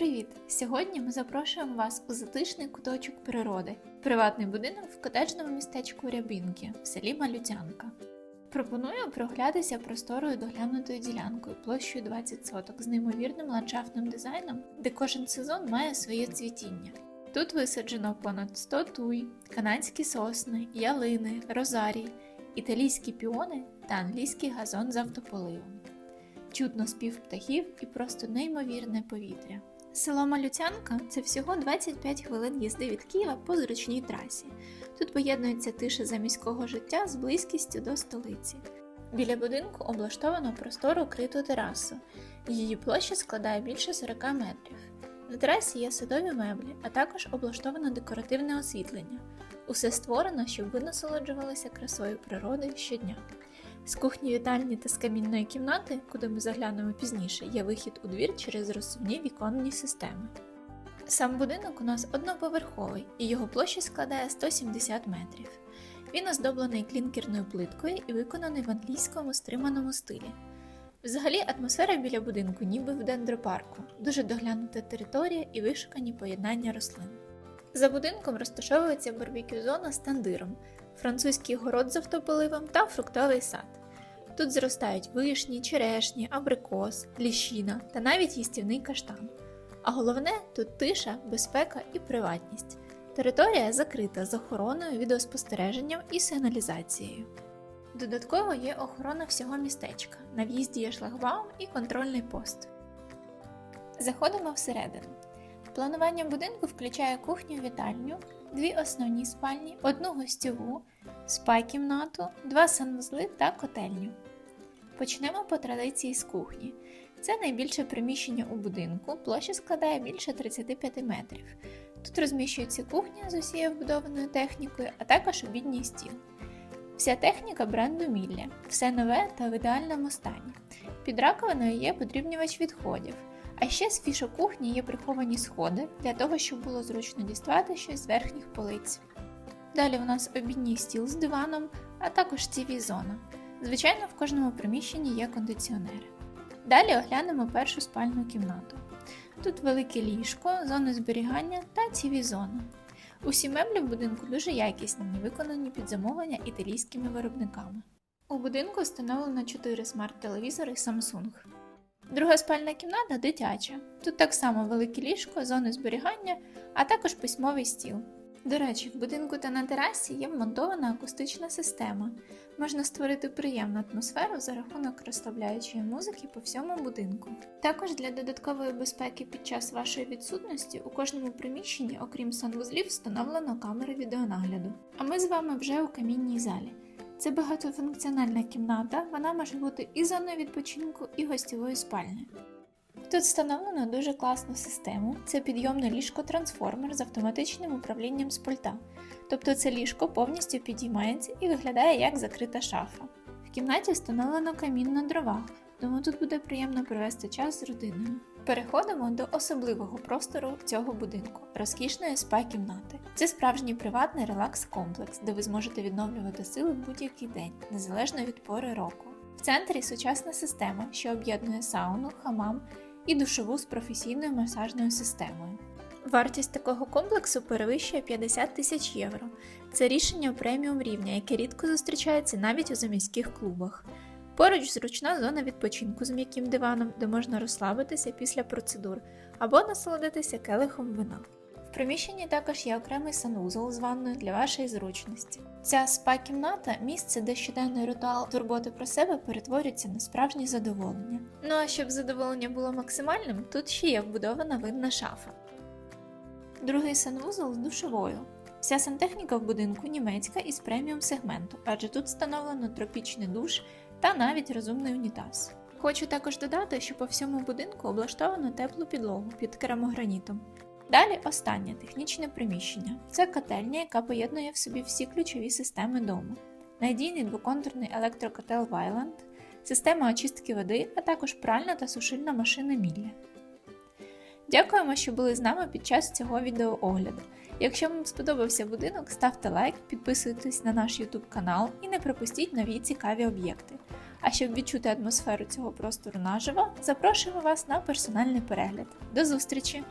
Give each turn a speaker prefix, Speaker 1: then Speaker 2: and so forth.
Speaker 1: Привіт! Сьогодні ми запрошуємо вас у затишний куточок природи, приватний будинок в котеджному містечку Рябинки в селі Малютянка. Пропоную проглядатися просторою доглянутою ділянкою площею 20 соток з неймовірним ландшафтним дизайном, де кожен сезон має своє цвітіння. Тут висаджено понад 100 туй, канадські сосни, ялини, розарій, італійські піони та англійський газон з автополивом. Чутно спів птахів і просто неймовірне повітря. Село Малюцянка це всього 25 хвилин їзди від Києва по зручній трасі. Тут поєднується тиша заміського життя з близькістю до столиці. Біля будинку облаштовано простору криту терасу. Її площа складає більше 40 метрів. На терасі є садові меблі, а також облаштовано декоративне освітлення. Усе створено, щоб ви насолоджувалися красою природи щодня. З кухні вітальні та з камінної кімнати, куди ми заглянемо пізніше, є вихід у двір через розсувні віконні системи. Сам будинок у нас одноповерховий і його площа складає 170 метрів. Він оздоблений клінкерною плиткою і виконаний в англійському стриманому стилі. Взагалі, атмосфера біля будинку ніби в дендропарку, дуже доглянута територія і вишукані поєднання рослин. За будинком розташовується барбекю-зона з тандиром, французький город з автополивом та фруктовий сад. Тут зростають вишні, черешні, абрикос, ліщина та навіть їстівний каштан. А головне тут тиша, безпека і приватність. Територія закрита з охороною, відеоспостереженням і сигналізацією. Додатково є охорона всього містечка. На в'їзді є шлагбаум і контрольний пост. Заходимо всередину. Планування будинку включає кухню-вітальню, дві основні спальні, одну гостьову, спа-кімнату, два санвузли та котельню. Почнемо по традиції з кухні. Це найбільше приміщення у будинку, площа складає більше 35 метрів. Тут розміщується кухня з усією вбудованою технікою, а також обідній стіл. Вся техніка бренду Мілля, все нове та в ідеальному стані. Під раковиною є подрібнювач відходів. А ще з фішок кухні є приховані сходи для того, щоб було зручно діставати щось з верхніх полиць. Далі у нас обідній стіл з диваном, а також tv зона Звичайно, в кожному приміщенні є кондиціонери. Далі оглянемо першу спальну кімнату. Тут велике ліжко, зона зберігання та tv зона Усі меблі в будинку дуже якісні, виконані під замовлення італійськими виробниками. У будинку встановлено 4 смарт-телевізори Samsung. Друга спальна кімната дитяча. Тут так само велике ліжко, зони зберігання, а також письмовий стіл. До речі, в будинку та на терасі є вмонтована акустична система. Можна створити приємну атмосферу за рахунок розслабляючої музики по всьому будинку. Також для додаткової безпеки під час вашої відсутності у кожному приміщенні, окрім санвузлів, встановлено камери відеонагляду. А ми з вами вже у камінній залі. Це багатофункціональна кімната, вона може бути і зоною відпочинку, і гостєвою спальнею. Тут встановлено дуже класну систему. Це підйомне ліжко-трансформер з автоматичним управлінням з пульта. Тобто це ліжко повністю підіймається і виглядає як закрита шафа. В кімнаті встановлено камін на дровах, тому тут буде приємно провести час з родиною. Переходимо до особливого простору цього будинку розкішної спа-кімнати. Це справжній приватний релакс-комплекс, де ви зможете відновлювати сили будь-який день, незалежно від пори року. В центрі сучасна система, що об'єднує сауну, хамам і душову з професійною масажною системою. Вартість такого комплексу перевищує 50 тисяч євро. Це рішення преміум рівня, яке рідко зустрічається навіть у заміських клубах. Поруч зручна зона відпочинку з м'яким диваном, де можна розслабитися після процедур або насолодитися келихом вина. В приміщенні також є окремий санвузол з ванною для вашої зручності. Ця спа-кімната місце, де щоденний ритуал турботи про себе перетворюється на справжнє задоволення. Ну а щоб задоволення було максимальним, тут ще є вбудована винна шафа. Другий санвузол з душовою. Вся сантехніка в будинку німецька із преміум сегменту, адже тут встановлено тропічний душ та навіть розумний унітаз. Хочу також додати, що по всьому будинку облаштовано теплу підлогу під керамогранітом. Далі останнє технічне приміщення це котельня, яка поєднує в собі всі ключові системи дому, надійний двоконтурний електрокотел Вайланд, система очистки води, а також пральна та сушильна машина Мілля. Дякуємо, що були з нами під час цього відеоогляду. Якщо вам сподобався будинок, ставте лайк, підписуйтесь на наш YouTube канал і не пропустіть нові цікаві об'єкти. А щоб відчути атмосферу цього простору наживо, запрошуємо вас на персональний перегляд. До зустрічі!